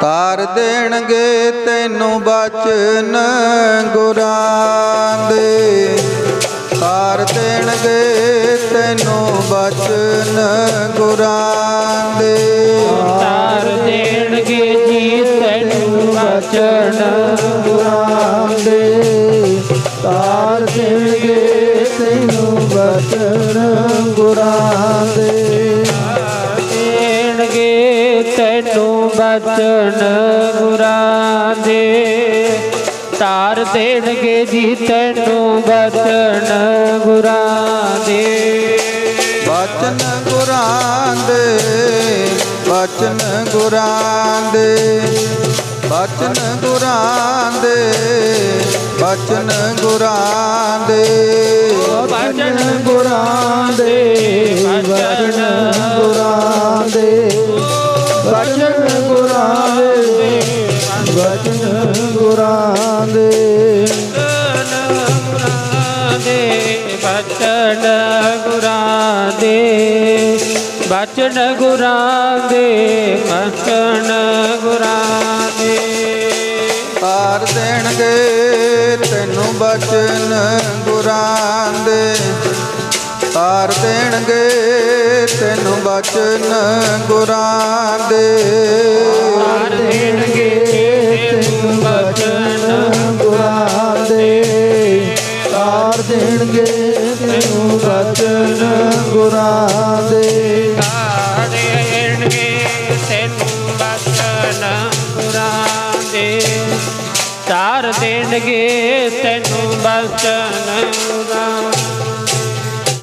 ਤਾਰ ਦੇਣਗੇ ਤੈਨੂੰ ਬਚਨ ਗੁਰਾਂ ਦੇ। ਤਾਰ ਦੇਣਗੇ ਤੈਨੂੰ ਬਚਨ ਗੁਰਾਂ ਦੇ। ਤਾਰ ਦੇਣਗੇ ਜੀ ਤੈਨੂੰ ਬਚਨ ਗੁਰਾਂ ਦੇ। ਤਾਰ ਦੇਣਗੇ ਤੈਨੂੰ ਬਚਨ ਗੁਰਾਂ ਦੇ। ਤੈਨੂੰ ਬਚਨ ਗੁਰਾਂ ਦੇ ਤਾਰ ਦੇਣਗੇ ਜੀ ਤੈਨੂੰ ਬਚਨ ਗੁਰਾਂ ਦੇ। ਬਚਨ ਗੁਰਾਂ ਦੇ ਬਚਨ ਗੁਰਾਂ ਦੇ। ਬਚਨ ਗੁਰਾਂ ਦੇ ਬਚਨ ਗੁਰਾਂ ਦੇ। ਬਚਨ ਗੁਰਾਂ ਦੇ। ਗੁਰਾਂ ਦੇ ਬਚਨ ਗੁਰਾਂ ਦੇ। ਬਚਨ ਗੁਰਾਂ ਦੇ ਬਚਨ ਗੁਰਾਂ ਦੇ। ਤਾਰ ਦੇਣਗੇ ਤੈਨੂੰ ਬਚਨ ਗੁਰਾਂ ਦੇ। ਤਾਰ ਦੇਣਗੇ ਤੈਨੂੰ ਬਚਨ ਗੁਰਾਂ ਦੇ। ਤਾਰ ਦੇਣਗੇ ਤੈਨੂੰ ਬਚਨ ਗੁਰਾਂ ਦੇ ਤਾਰ ਦੇਣਗੇ ਤੈਨੂੰ ਬਚਨ ਗੁਰਾਂ ਦੇ ਤਾਰ ਦੇਣਗੇ ਤੈਨੂੰ ਬਚਨ ਗੁਰਾਂ ਦੇ ਤਾਰ ਦੇਣਗੇ ਤੈਨੂੰ ਬਚਨ ਗੁਰਾਂ